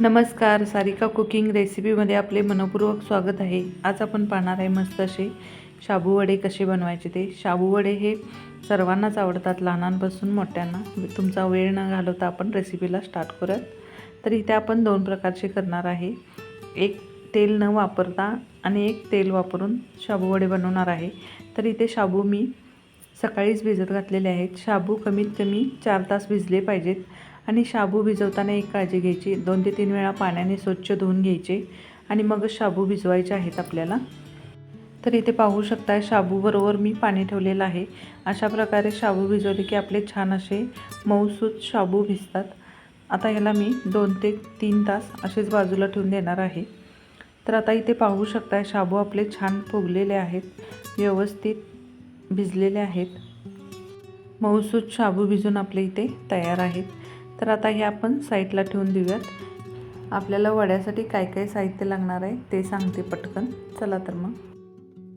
नमस्कार सारिका कुकिंग रेसिपीमध्ये आपले मनपूर्वक स्वागत आहे. आज आपण पाहणार आहे मस्त असे शाबू वडे कसे बनवायचे ते. शाबू वडे हे सर्वांनाच आवडतात लहानांपासून मोठ्यांना. तुमचा वेळ न घालवता आपण रेसिपीला स्टार्ट करत तर इथे आपण दोन प्रकारचे करणार आहे. एक तेल न वापरता आणि एक तेल वापरून शाबू वडे बनवणार आहे. तर इथे शाबू मी सकाळीच भिजत घातलेले आहेत. शाबू कमीत कमी चार तास भिजले पाहिजेत. आणि शाबू भिजवताना एक काळजी घ्यायची. दोन ते तीन वेळा पाण्याने स्वच्छ धुवून घ्यायचे आणि मगच शाबू भिजवायचे आहेत आपल्याला. तर इथे पाहू शकता शाबूबरोबर मी पाणी ठेवलेलं आहे. अशा प्रकारे शाबू भिजवले की आपले छान असे मऊसूत शाबू भिजतात. आता ह्याला मी दोन ते तीन तास असेच बाजूला ठेवून देणार आहे. तर आता इथे पाहू शकता शाबू आपले छान फुगलेले आहेत व्यवस्थित भिजलेले आहेत. मऊसूत शाबू भिजून आपले इथे तयार आहेत. तर आता हे आपण साईडला ठेवून देऊयात. आपल्याला वड्यासाठी काय काय साहित्य लागणार आहे ते सांगते पटकन. चला तर मग.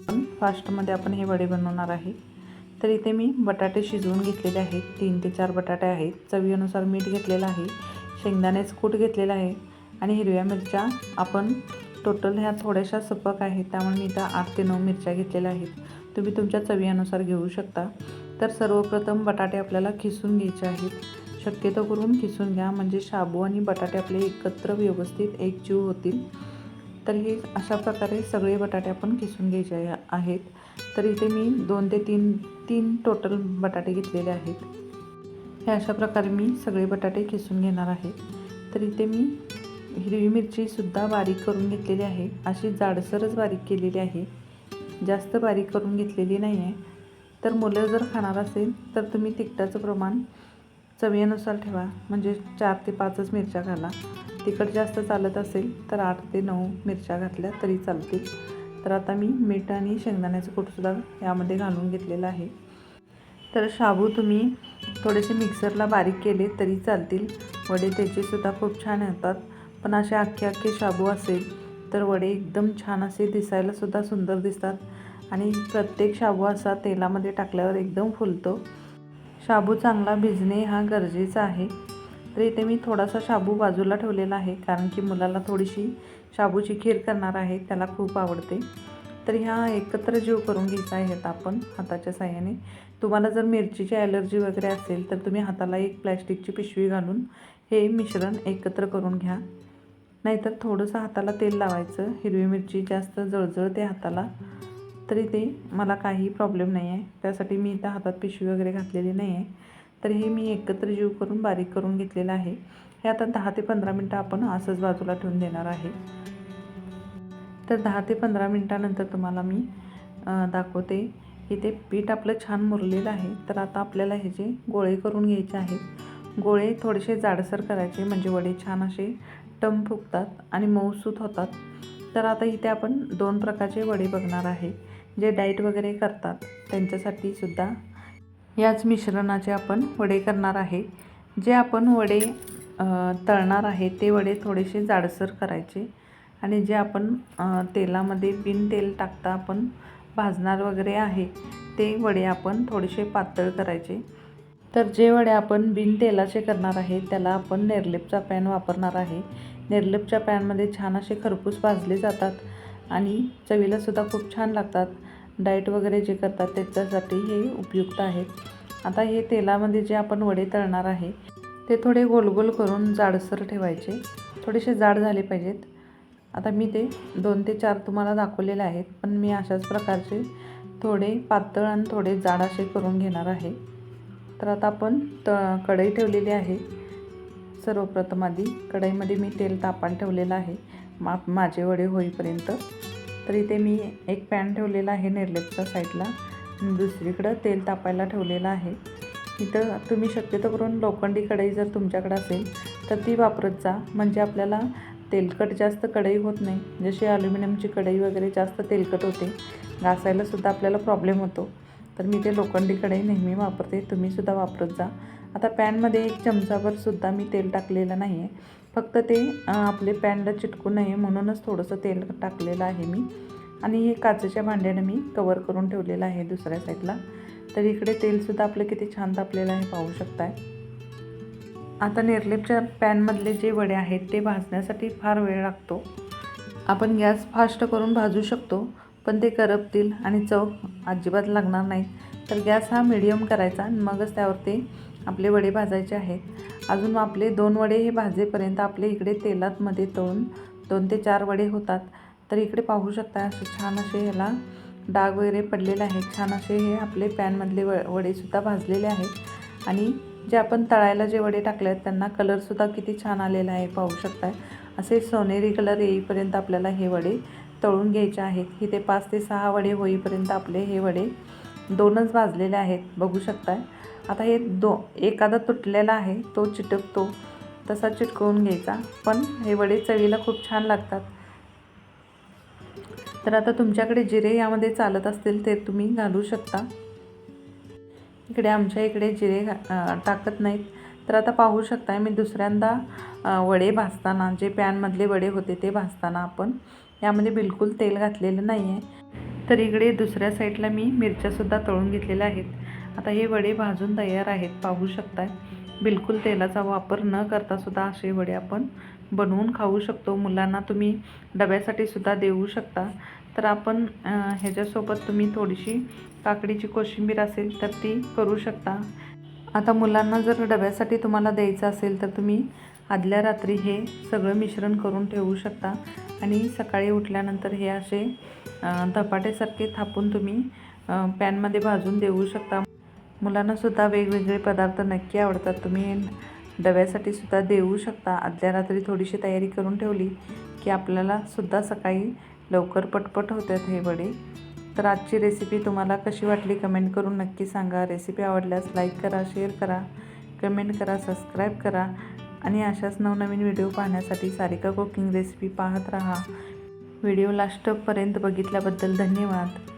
पण फास्टमध्ये आपण हे वडे बनवणार आहे. तर इथे मी बटाटे शिजवून घेतलेले आहेत. तीन ते चार बटाटे आहेत. चवीनुसार मीठ घेतलेलं आहे. शेंगदाण्याचं कूट घेतलेलं आहे. आणि हिरव्या मिरच्या आपण टोटल ह्या थोड्याशा सपक आहेत. त्यामुळे मी त्या आठ ते नऊ मिरच्या घेतलेल्या आहेत. तुम्ही तुमच्या चवीनुसार घेऊ शकता. तर सर्वप्रथम बटाटे आपल्याला खिसून घ्यायचे आहेत. शक्यतो करून खिसून घ्या. म्हणजे शाबू आणि बटाटे आपले एकत्र व्यवस्थित एकजीव होतील. तर हे अशा प्रकारे सगळे बटाटे आपण खिसून घ्यायचे आहेत. तर इथे मी दोन ते तीन तीन टोटल बटाटे घेतलेले आहेत. हे अशा प्रकारे मी सगळे बटाटे खिसून घेणार आहे. तर इथे मी हिरवी मिरचीसुद्धा बारीक करून घेतलेली आहे. अशी जाडसरच बारीक केलेली आहे. जास्त बारीक करून घेतलेली नाही आहे तर मुलं जर खाणार असेल तर तुम्ही तिखटाचं प्रमाण चवीनुसार ठेवा. म्हणजे चार ते पाचच मिरच्या घाला. तिखट जास्त चालत असेल तर आठ ते नऊ मिरच्या घातल्या तरी चालतील. तर आता मी मीठ आणि शेंगदाण्याचं कूटसुद्धा यामध्ये घालून घेतलेलं आहे. तर शाबू तुम्ही थोडेसे मिक्सरला बारीक केले तरी चालतील. वडे त्याचेसुद्धा खूप छान येतात. पण असे अख्खे अख्खे शाबू असेल तर वडे एकदम छान असे दिसायलासुद्धा सुंदर दिसतात. आणि प्रत्येक शाबू असा तेलामध्ये टाकल्यावर एकदम फुलतो. शाबू चांगला भिजणे हा गरजेचा आहे. तर इथे मी थोडासा शाबू बाजूला ठेवलेला आहे कारण की मुलाला थोडीशी शाबूची खीर करणार आहे त्याला खूप आवडते. तर ह्या एकत्र जीव करून घ्यायचा आहेत आपण हाताच्या साह्याने. तुम्हाला जर मिरचीची ॲलर्जी वगैरे असेल तर तुम्ही हाताला एक प्लॅस्टिकची पिशवी घालून हे मिश्रण एकत्र करून घ्या. नाहीतर थोडंसं हाताला तेल लावायचं हिरवी मिरची जास्त जळजळते हाताला. तरी ते मला काही प्रॉब्लेम नाही आहे त्यासाठी मी इथं हातात पिशवी वगैरे घातलेली नाही आहे तर हे मी एकत्र जीव करून बारीक करून घेतलेलं आहे. हे आता दहा ते पंधरा मिनटं आपण असंच बाजूला ठेवून देणार आहे. तर दहा ते पंधरा मिनटानंतर तुम्हाला मी दाखवते इथे पीठ आपलं छान मुरलेलं आहे. तर आता आपल्याला ह्याचे गोळे करून घ्यायचे आहेत गोळे थोडेसे जाडसर करायचे म्हणजे वडे छान असे टम फुगतात आणि मऊसूत होतात. तर आता इथे आपण दोन प्रकारचे वडे बघणार आहे. जे डाईट वगैरे करतात त्यांच्यासाठी सुद्धा याच मिश्रणाचे आपण वडे करणार आहे. जे आपण वडे तळणार आहे ते वडे थोडेसे जाडसर करायचे आणि जे आपण तेलामध्ये बिन तेल टाकता आपण भाजणार वगैरे आहे ते वडे आपण थोडेसे पातळ करायचे. तर जे वडे आपण बिन तेलाचे करणार आहे त्याला आपण नेरलेपचा पॅन वापरणार आहे. नेरलेपच्या पॅनमध्ये छान असे खरपूस भाजले जातात आणि चवीलासुद्धा खूप छान लागतात. डाएट वगैरे जे करतात त्याच्यासाठी हे उपयुक्त आहेत. आता हे तेलामध्ये जे आपण वडे तळणार आहे ते थोडे गोल गोल करून जाडसर ठेवायचे. थोडेसे जाड झाले पाहिजेत. आता मी ते दोन ते चार तुम्हाला दाखवलेले आहेत पण मी अशाच प्रकारचे थोडे पातळ आणि थोडे जाड असे करून घेणार आहे. तर आता आपण त कढई ठेवलेली आहे. सर्वप्रथम आधी कढईमध्ये मी तेल तापान ठेवलेलं आहे. मा माझे वडे होईपर्यंत. तर इथे मी एक पॅन ठेवलेला आहे निर्लेपच्या साईडला. दुसरीकडं तेल तापायला ठेवलेलं आहे. इथं तुम्ही शक्यतो करून लोखंडी कढई जर तुमच्याकडे असेल तर ती वापरत जा. म्हणजे आपल्याला तेलकट जास्त कढई होत नाही. जशी ॲल्युमिनियमची कढई वगैरे जास्त तेलकट होते घासायलासुद्धा आपल्याला प्रॉब्लेम होतो. तर मी ते लोखंडी कढई नेहमी वापरते. तुम्हीसुद्धा वापरत जा. आता पॅनमध्ये एक चमचाभरसुद्धा मी तेल टाकलेलं नाही आहे फक्त ते आपले पॅनला चिटकू नये म्हणूनच थोडंसं तेल टाकलेलं आहे मी. आणि हे काचेच्या भांड्यानं मी कवर करून ठेवलेलं आहे दुसऱ्या साईडला तर इकडे तेलसुद्धा आपलं किती छान तापलेलं आहे पाहू शकताय. आता निर्लेपच्या पॅनमधले जे वडे आहेत ते भाजण्यासाठी फार वेळ लागतो. आपण गॅस फास्ट करून भाजू शकतो पण ते करपतील आणि चव अजिबात लागणार नाही तर गॅस हा मिडियम करायचा मगच त्यावर ते आपले वडे भाजायचे आहेत. अजून आपले दोन वडे हे भाजेपर्यंत आपले इकडे तेलात मध्ये तळून दोन ते चार वडे होतात. तर इकडे पाहू शकता असे छान असे ह्याला डाग वगैरे पडलेले आहेत. छान असे हे आपले पॅनमधले व वडेसुद्धा भाजलेले आहेत. आणि जे आपण तळायला जे वडे टाकले आहेत त्यांना कलरसुद्धा किती छान आलेला आहे पाहू शकताय. असे सोनेरी कलर येईपर्यंत आपल्याला हे वडे तळून घ्यायचे आहेत. इथे पाच ते सहा वडे होईपर्यंत आपले हे वडे दोनच भाजलेले आहेत. बघू शकताय. आता हे दो एखादा तुटलेला आहे तो चिटकतो. तसा चिटकवून घ्यायचा. पण हे वडे चवीला खूप छान लागतात. तर आता तुमच्याकडे जिरे यामध्ये चालत असतील ते तुम्ही घालू शकता. इकडे आमच्या इकडे जिरे घा- टाकत नाहीत. तर आता पाहू शकताय मी दुसऱ्यांदा वडे भाजताना जे पॅनमधले वडे होते ते भाजताना आपण. यामध्ये बिलकुल तेल घातलेलं नाही आहे तर इकडे दुसऱ्या साईडला मी मिरच्यासुद्धा तळून घेतलेल्या आहेत. आता हे वडे भाजून तयार आहेत पाहू शकताय. बिलकुल तेलाचा वापर न करता सुद्धा असे वडे आपण बनवून खाऊ शकतो. मुलांना तुम्ही डब्यासाठी सुद्धा देऊ शकता. तर आपण ह्याच्यासोबत तुम्ही थोडीशी काकडीची कोशिंबीर असेल तर ती करू शकता. आता मुलांना जर डब्यासाठी तुम्हाला द्यायचं असेल तर तुम्ही आदल्या रात्री हे सगळं मिश्रण करून ठेवू शकता. आणि सकाळी उठल्यानंतर हे असे धपाटेसारखे धपाट्यासारखे थापून तुम्ही पॅनमध्ये भाजून देऊ शकता. मुलांनासुद्धा वेगवेगळे पदार्थ नक्की आवडतात. तुम्ही डब्यासाठी सुद्धा देऊ शकता. आदल्या रात्री थोडीशी तयारी करून ठेवली की आपल्याला सुद्धा सकाळी लवकर पटपट होतात हे वडे. तर आजची रेसिपी तुम्हाला कशी वाटली कमेंट करून नक्की सांगा. रेसिपी आवडल्यास लाईक करा शेअर करा कमेंट करा सबस्क्राईब करा आणि अशाच नवनवीन व्हिडिओ पाहण्यासाठी सारिका कुकिंग रेसिपी पाहत राहा. व्हिडिओ लास्टपर्यंत बघितल्याबद्दल धन्यवाद.